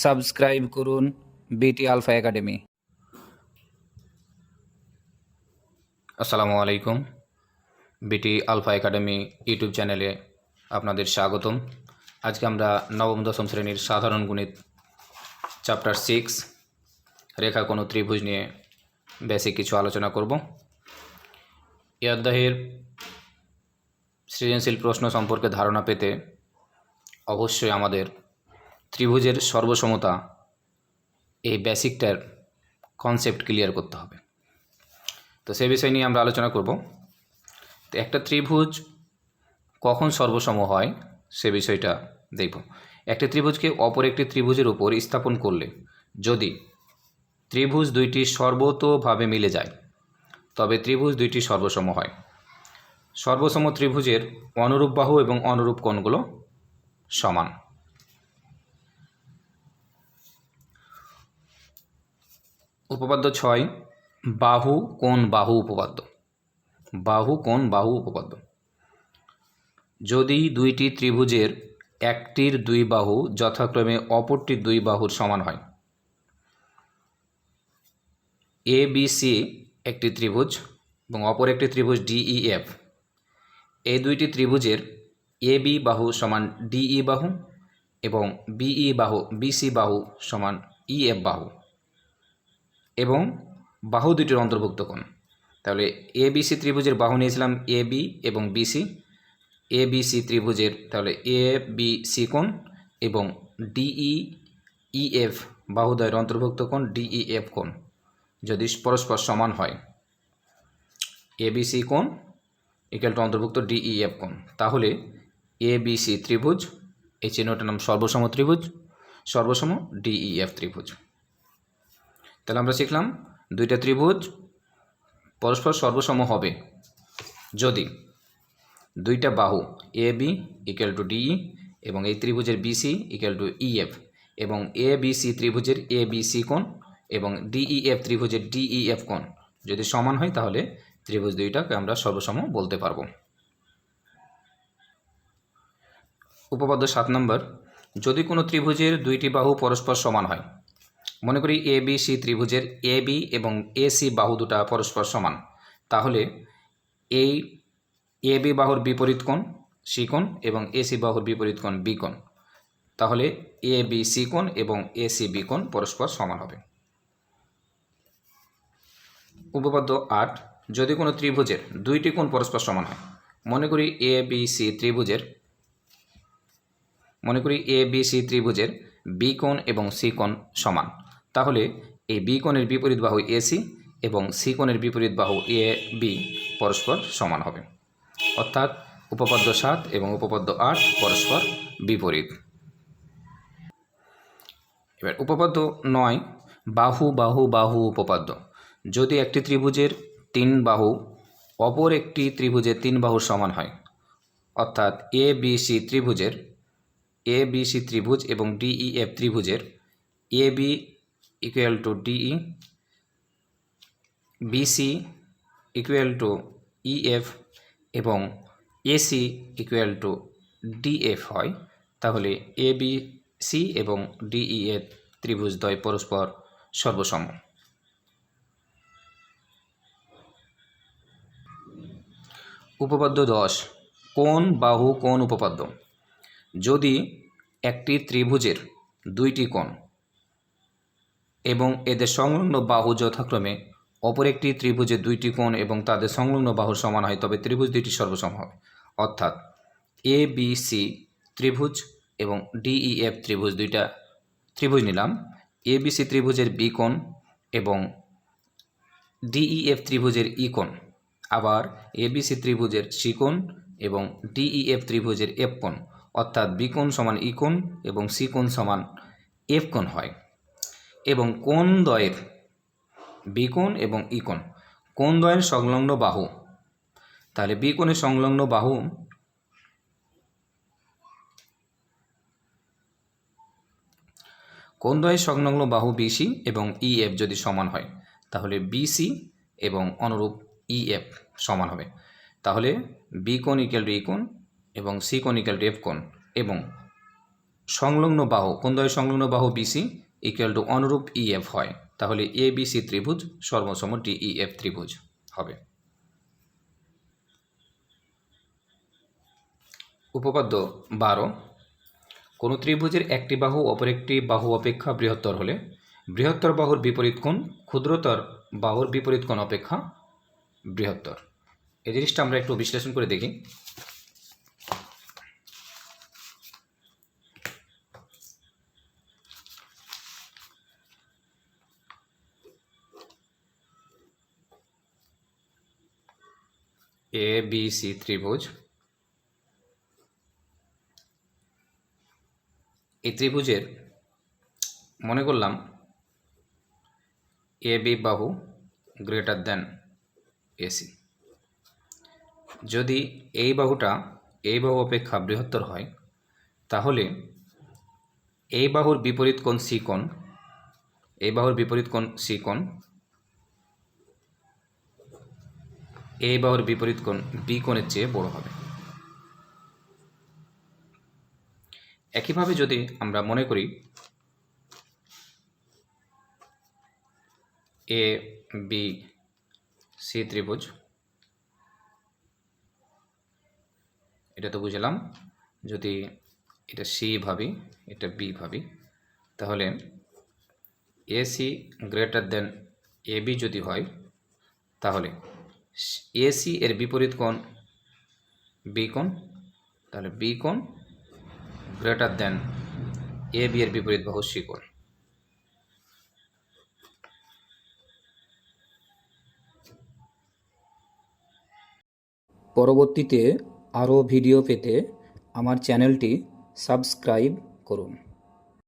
Subscribe করুন বিটি alpha academy. আসসালামু আলাইকুম। বিটি আলফা একাডেমি ইউটিউব চ্যানেলে আপনাদের স্বাগতম। আজকে আমরা নবম, দশম শ্রেণির সাধারণ গণিত চ্যাপ্টার সিক্স, রেখা কোনো ত্রিভুজ নিয়ে বেসিক কিছু আলোচনা করব। অধ্যায়ের সৃজনশীল প্রশ্ন সম্পর্কে ধারণা পেতে অবশ্যই আমাদের ত্রিভুজের সর্বসমতা এই বেসিকটার কনসেপ্ট ক্লিয়ার করতে হবে। তো সে বিষয় নিয়ে আমরা আলোচনা করব। তো একটা ত্রিভুজ কখন সর্বসম হয় সে বিষয়টা দেখব। একটি ত্রিভুজকে অপর একটি ত্রিভুজের উপর স্থাপন করলে যদি ত্রিভুজ দুইটি সর্বতোভাবে মিলে যায়, তবে ত্রিভুজ দুইটি সর্বসম হয়। সর্বসম ত্রিভুজের অনুরূপ বাহু এবং অনুরূপ কোণগুলো সমান। উপপাদ্য ছয়, বাহু কোণ বাহু উপপাদ্য? বাহু কোণ বাহু উপপাদ্য? যদি দুইটি ত্রিভুজের একটির দুই বাহু যথাক্রমে অপরটির দুই বাহুর সমান হয়। এ বি সি একটি ত্রিভুজ এবং অপর একটি ত্রিভুজ ডিই এফ এই দুইটি ত্রিভুজের এ বি বাহু সমান ডিই বাহু এবং বিই বাহু বিসি বাহু সমান ইএফ বাহু। এবং বাহু দুটির অন্তর্ভুক্ত কোণ। তাহলে এ বিসি ত্রিভুজের বাহু নিয়েছিলাম এ বি এবং বিসি এ বিসি ত্রিভুজের, তাহলে এ বি সি কোণ এবং ডিই ই এফ বাহুদ্বয়ের অন্তর্ভুক্ত কোণ ডিই এফ কোণ। যদি পরস্পর সমান হয় এ বি সি কোণ ইকুয়াল টু অন্তর্ভুক্ত ডিই এফ কোণ। তাহলে এ বি সি ত্রিভুজ, এই চিহ্নটার নাম সর্বসম ত্রিভুজ, সর্বসম ডিই এফ ত্রিভুজ। তাহলে আমরা শিখলাম দুইটা ত্রিভুজ পরস্পর সর্বসম হবে। যদি দুইটা বাহু A B equal to DE এবং এই ত্রিভুজের বিসি ইকুয়াল টু ইএফ এবং এ বিসি ত্রিভুজের এ বিসি কোণ এবং ডিইএফ ত্রিভুজের ডিইএফ কোণ। যদি সমান হয় তাহলে ত্রিভুজ দুইটাকে আমরা সর্বসম বলতে পারব। উপপাদ্য সাত নম্বর, যদি কোনো ত্রিভুজের দুইটি বাহু পরস্পর সমান হয় মনে করি এ বি সি ত্রিভুজের এ বি এবং এ সি বাহু দুটা পরস্পর সমান। তাহলে এই এ বি বাহুর বিপরীত কোণ সি কোণ এবং এ সি বাহুর বিপরীত কোণ বি কোণ। তাহলে এ বি সি কোণ এবং এ সি বি কোণ পরস্পর সমান হবে। উপপাদ্য আট, যদি কোনো ত্রিভুজের দুইটি কোণ পরস্পর সমান হয়, মনে করি এ বি সি ত্রিভুজের, মনে করি এ বি সি ত্রিভুজের বি কোণ এবং সি কোণ সমান। তাহলে এই বি কোণের বিপরীত বাহু এসি এবং সি কোণের বিপরীত বাহু এ, বি পরস্পর সমান হবে। অর্থাৎ উপপাদ্য সাত এবং উপপাদ্য আট পরস্পর বিপরীত। এবার উপপাদ্য নয়, বাহু বাহু বাহু উপপাদ্য। যদি একটি ত্রিভুজের তিন বাহু অপর একটি ত্রিভুজের তিন বাহু সমান হয়, অর্থাৎ এ, বি, সি ত্রিভুজের, এ, বি, সি ত্রিভুজ এবং ডিই এফ ত্রিভুজের, A, B equal to DE BC equal to EF এবং এসি ইকুয়াল টু ডিএফ হয়, তাহলে এ বি সি এবং ডিই এফ ত্রিভুজদ্বয় পরস্পর সর্বসম। উপপাদ্য দশ কোন বাহু কোন উপপাদ্য। যদি একটি ত্রিভুজের দুইটি কোণ এদের সংলগ্ন বাহু যথাক্রমে অপর একটি ত্রিভুজের দুইটি কোণ এবং তাদের সংলগ্ন বাহু সমান হয়, তবে ত্রিভুজ দুইটি সর্বসম হবে। অর্থাৎ এ বি সি ত্রিভুজ এবং ডিইএফ ত্রিভুজ দুইটা ত্রিভুজ নিলাম। এ বি সি ত্রিভুজের বি কোণ এবং ডিইএফ ত্রিভুজের ই কোণ। আবার এ বি সি ত্রিভুজের সি কোণ এবং ডিইএফ ত্রিভুজের এফ কোণ। অর্থাৎ বি কোণ সমান ই কোণ এবং সি কোণ সমান এফ কোণ হয়। এবং কোন দ্বয়ের বিকোণ এবং ই কোন দয়ের সংলগ্ন বাহু? তাহলে বিকোণের সংলগ্ন বাহু কোন দয়ের সংলগ্ন বাহু বিসি এবং ইএফ যদি সমান হয়, তাহলে বিসি এবং অনুরূপ ইএফ সমান হবে। তাহলে বি কোণ ইকুয়াল টু ই কোণ এবং সি কোণ ইকুয়াল টু এফ কোণ এবং সংলগ্ন বাহু, কোন দয়ের সংলগ্ন বাহু বিসি ইকুয়াল টু অনুরূপ ইএফ হয়, তাহলে এ বিসি ত্রিভুজ, সর্বসম ডিইএফ ত্রিভুজ হবে। উপপাদ্য বারো, কোনো ত্রিভুজের একটি বাহু অপর একটি বাহু অপেক্ষা বৃহত্তর হলে, বৃহত্তর বাহুর বিপরীত কোণ, ক্ষুদ্রতর বাহুর বিপরীত কোণ অপেক্ষা বৃহত্তর। এই জিনিসটা আমরা একটু বিশ্লেষণ করে দেখি। এ বি সি ত্রিভুজ এই ত্রিভুজের মনে করলাম এ বি বাহু গ্রেটার দেন এসি যদি এই বাহুটা এই বাহু অপেক্ষা বৃহত্তর হয়, তাহলে এই বাহুর বিপরীত কোণ সি কোণ, এই বাহুর বিপরীত কোণ সি কোণ এই বাহুর বিপরীত কোণ, বি কোণের চেয়ে বড় হবে। একইভাবে যদি আমরা মনে করি এ, বি, সি ত্রিভুজ, এটা তো বুঝলাম, যদি এটা সি ভাবি, এটা বি ভাবি, তাহলে A C greater than A B যদি হয়, তাহলে এসি এর বিপরীত কোণ বি কোণ, তাহলে বি কোণ গ্রেটার দেন এ বি এর বিপরীত বাহু সি পরবর্তীতে আরও ভিডিও পেতে আমার চ্যানেলটি সাবস্ক্রাইব করুন।